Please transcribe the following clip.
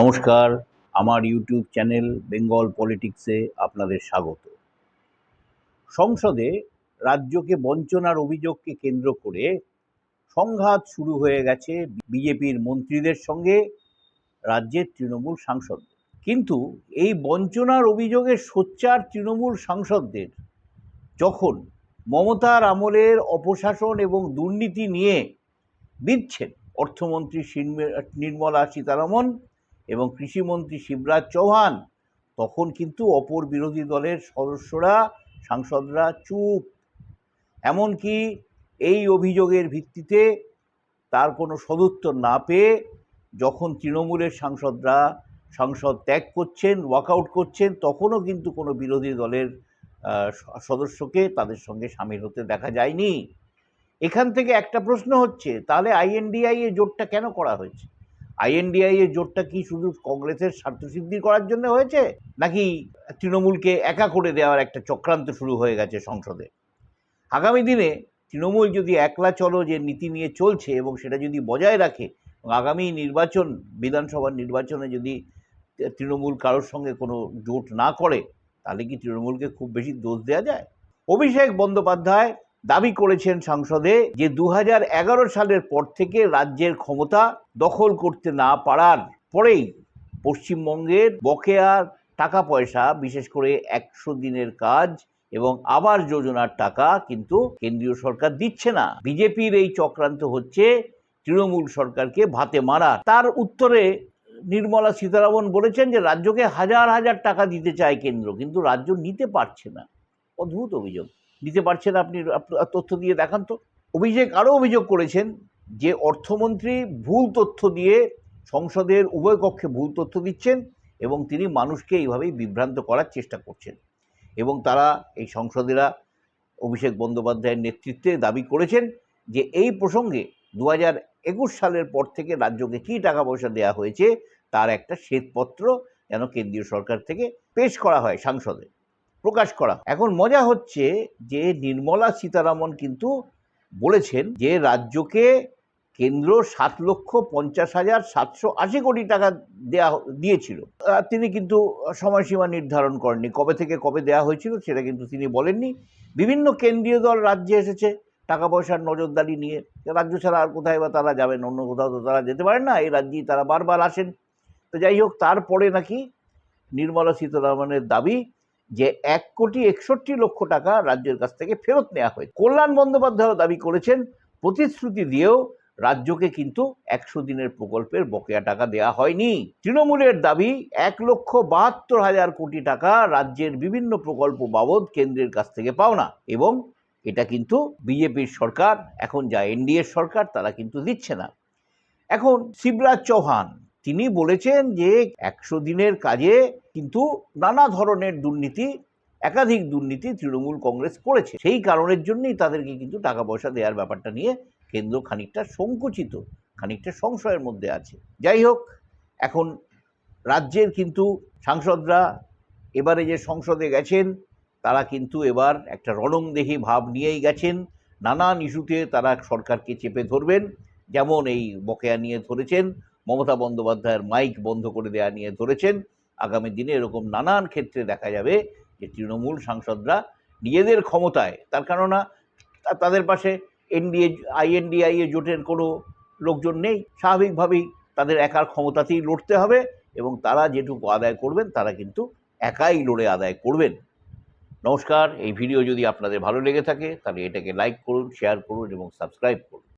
নমস্কার, আমার YouTube channel Bengal পলিটিক্সে আপনাদের স্বাগত। সংসদে রাজ্যকে বঞ্চনার অভিযোগকে কেন্দ্র করে সংঘাত শুরু হয়ে গেছে বিজেপির মন্ত্রীদের সঙ্গে, রাজ্যের তৃণমূল সাংসদ কিন্তু এই বঞ্চনার অভিযোগের সোচ্চার তৃণমূল সাংসদদের যখন মমতার আমলের অপশাসন এবং দুর্নীতি নিয়ে দিচ্ছেন অর্থমন্ত্রী নির্মলা সীতারামন এবং কৃষিমন্ত্রী শিবরাজ চৌহান, তখন কিন্তু অপর বিরোধী দলের সদস্যরা, সাংসদরা চুপ। এমনকি এই অভিযোগের ভিত্তিতে তার কোনো সদুত্তর না পেয়ে যখন তৃণমূলের সাংসদরা সংসদ ত্যাগ করছেন, ওয়াকআউট করছেন, তখনও কিন্তু কোনো বিরোধী দলের সদস্যকে তাদের সঙ্গে সামিল হতে দেখা যায়নি। এখান থেকে একটা প্রশ্ন হচ্ছে, তাহলে আইএনডিআই এ জোটটা কেন করা হয়েছে? আইএনডিআই এর জোটটা কি শুধু কংগ্রেসের স্বার্থসিদ্ধি করার জন্য হয়েছে? নাকি তৃণমূলকে একা করে দেওয়ার একটা চক্রান্ত শুরু হয়ে গেছে সংসদে? আগামী দিনে তৃণমূল যদি একলা চলো যে নীতি নিয়ে চলছে এবং সেটা যদি বজায় রাখে আগামী নির্বাচন, বিধানসভার নির্বাচনে যদি তৃণমূল কারোর সঙ্গে কোনো জোট না করে, তাহলে কি তৃণমূলকে খুব বেশি দোষ দেওয়া যায়? অভিষেক বন্দ্যোপাধ্যায় দাবি করেছেন সংসদে যে দু হাজার এগারো সালের পর থেকে রাজ্যের ক্ষমতা দখল করতে না পারার পরেই পশ্চিমবঙ্গের বকেয়া টাকা পয়সা বিশেষ করে একশো দিনের কাজ এবং আবার যোজনার টাকা কিন্তু কেন্দ্রীয় সরকার দিচ্ছে না। বিজেপির এই চক্রান্ত হচ্ছে তৃণমূল সরকারকে ভাতে মারা তার উত্তরে নির্মলা সীতারামন বলেছেন যে, রাজ্যকে হাজার হাজার টাকা দিতে চায় কেন্দ্র, কিন্তু রাজ্য নিতে পারছে না। অদ্ভুত অভিযোগ। দিতে পারছেন আপনি তথ্য দিয়ে দেখান তো। অভিষেক আরও অভিযোগ করেছেন যে অর্থমন্ত্রী ভুল তথ্য দিয়ে সংসদের উভয় কক্ষে ভুল তথ্য দিচ্ছেন এবং তিনি মানুষকে এইভাবেই বিভ্রান্ত করার চেষ্টা করছেন। এবং তারা, এই সংসদেরা অভিষেক বন্দ্যোপাধ্যায়ের নেতৃত্বে দাবি করেছেন যে এই প্রসঙ্গে দু একুশ সালের পর থেকে রাজ্যকে কী টাকা পয়সা দেওয়া হয়েছে তার একটা শ্বেতপত্র যেন কেন্দ্রীয় সরকার থেকে পেশ করা হয় সংসদে প্রকাশ করা। এখন মজা হচ্ছে যে নির্মলা সীতারামন কিন্তু বলেছেন যে রাজ্যকে কেন্দ্র সাত লক্ষ পঞ্চাশ হাজার সাতশো আশি কোটি টাকা দেয়া দিয়েছিল। তিনি কিন্তু সময়সীমা নির্ধারণ করেননি। কবে থেকে কবে দেওয়া হয়েছিল সেটা কিন্তু তিনি বলেননি। বিভিন্ন কেন্দ্রীয় দল রাজ্যে এসেছে টাকা পয়সার নজরদারি নিয়ে। রাজ্য ছাড়া আর কোথায় বা তারা যাবেন, অন্য কোথাও তো তারা যেতে পারেন না, এই রাজ্যেই তারা বারবার আসেন। তো যাই হোক, তারপরে নাকি নির্মলা সীতারামনের দাবি যে এক কোটি একষট্টি লক্ষ টাকা রাজ্যের কাছ থেকে ফেরত নেওয়া হয় কল্যাণ বন্দ্যোপাধ্যায়ও দাবি করেছেন, প্রতিশ্রুতি দিয়েও রাজ্যকে কিন্তু একশো দিনের প্রকল্পের বকেয়া টাকা দেওয়া হয়নি। তৃণমূলের দাবি, এক লক্ষ বাহাত্তর হাজার কোটি টাকা রাজ্যের বিভিন্ন প্রকল্প বাবদ কেন্দ্রের কাছ থেকে পাওনা এবং এটা কিন্তু বিজেপির সরকার, এখন যা এনডিএর সরকার, তারা কিন্তু দিচ্ছে না। এখন শিবরাজ চৌহান তিনি বলেছেন যে একশো দিনের কাজে কিন্তু নানা ধরনের দুর্নীতি, একাধিক দুর্নীতি তৃণমূল কংগ্রেস করেছে। সেই কারণের জন্যই তাদেরকে কিন্তু টাকা পয়সা দেওয়ার ব্যাপারটা নিয়ে কেন্দ্র খানিকটা সংকুচিত, খানিকটা সংশয়ের মধ্যে আছে। যাই হোক, এখন রাজ্যের কিন্তু সাংসদরা এবারে যে সংসদে গেছেন, তারা কিন্তু এবার একটা রণংদেহী ভাব নিয়েই গেছেন। নানান ইস্যুতে তারা সরকারকে চেপে ধরবেন, যেমন এই বকেয়া নিয়ে ধরেছেন। মমতা বন্দ্যোপাধ্যায়ের মাইক বন্ধ করে দেওয়া নিয়ে ধরেছেন। আগামী দিনে এরকম নানান ক্ষেত্রে দেখা যাবে যে তৃণমূল সাংসদরা নিজেদের ক্ষমতায়, তার কেননা তাদের পাশে এনডিএ আইএনডিআই এ জোটের কোনো লোকজন নেই। স্বাভাবিকভাবেই তাদের একার ক্ষমতাতেই লড়তে হবে এবং তারা যেটুকু আদায় করবেন, তারা কিন্তু একাই লড়ে আদায় করবেন। নমস্কার, এই ভিডিও যদি আপনাদের ভালো লেগে থাকে, তাহলে এটাকে লাইক করুন, শেয়ার করুন এবং সাবস্ক্রাইব করুন।